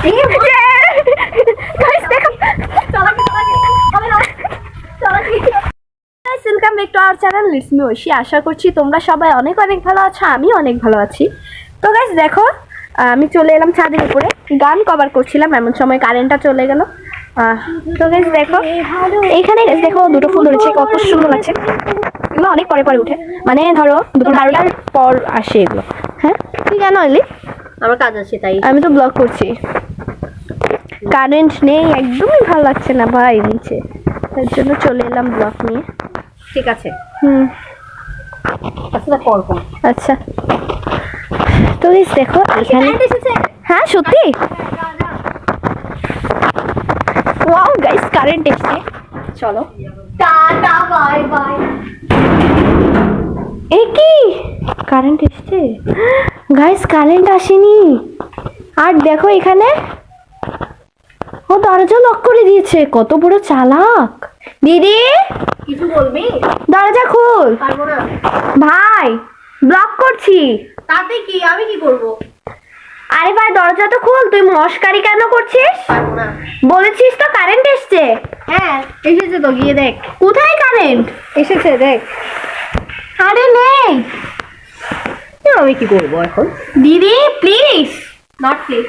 Guys, দেখো welcome back to our channel it's me Oishi আশা করছি তোমরা সবাই অনেক অনেক ভালো আছো আমি অনেক ভালো আছি। তো গাইস দেখো আমি চলে এলাম ছাদের উপরে। গান কভার করছিলাম এমন সময় কারেন্টটা চলে গেল। তো গাইস দেখো এখানে দেখো দুটো ফুল ধরেছে কত সুন্দর লাগছে। এগুলো অনেক পরে পরে উঠে। মানে ধরো দুপুর বারোটার পর আসে এগুলো। হ্যাঁ? তুই কেন এলি আমার কাজ আছে তাই। আমি তো ব্লগ করছি। কারেন্ট নেই একদমই ভালো লাগছে না ভাই নিচে। তার জন্য চলে এলাম ব্লগ নিয়ে। ঠিক আছে। হুম। আচ্ছা আচ্ছা। তো দেখো এখানে হ্যাঁ সত্যি? ওয়াও গাইস কারেন্ট এসছে। চলো। টাটা বাই বাই এ কি? কারেন্ট এসছে? গাইস কারেন্ট আসেনি। আর দেখো এখানে ও দরজা লক করে দিয়েছে কত বড় চালাক। দিদি কিছু বলবি? দরজা খুল। পারব না। ভাই ব্লক করছি। তাতে কি? আমি কি করব? আরে ভাই দরজা তো খুল তুই মস্কারি কেন করছিস? পারব না। বলেছিস তো কারেন্ট এসছে। হ্যাঁ এসেছে তো গিয়ে দেখ। কোথায় কারেন্ট এসেছে দেখ। আরে নেই। আমি কি করব এখন? দিদি প্লিজ নট প্লিজ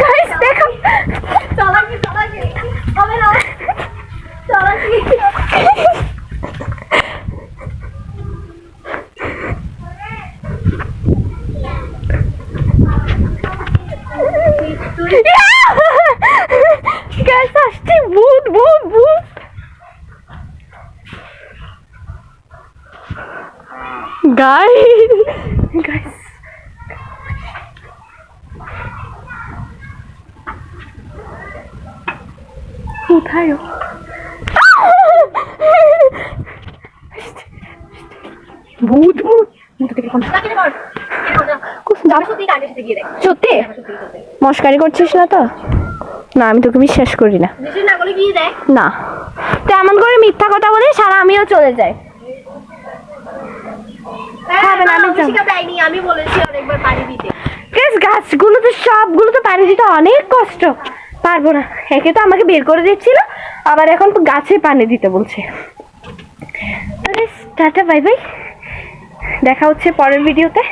Guys, দেখো চালাকি চালাকি হবে না চালাকি Guys, আসছে ভূত ভূত ভূত Guys, guys. কোথায় ও? ভূত ভূত। ভূত থেকে কোন চাকরি কর যাব সত্যি কাজে সাথে গিয়ে দেখ। সত্যি? সত্যি সত্যি মস্কারি করছিস না তো? না আমি তোকে বিশ্বাস করি না। না তো এমন করে মিথ্যা কথা বলে সারা আমিও চলে যাই। হ্যাঁ গাছগুলো তো সবগুলো তো পানি দিতে অনেক কষ্ট। পারব না। একে তো আমাকে বের করে দিচ্ছিল, আবার এখন গাছে পানি দিতে বলছে। Tata, bye bye. দেখা হচ্ছে পরের ভিডিওতে।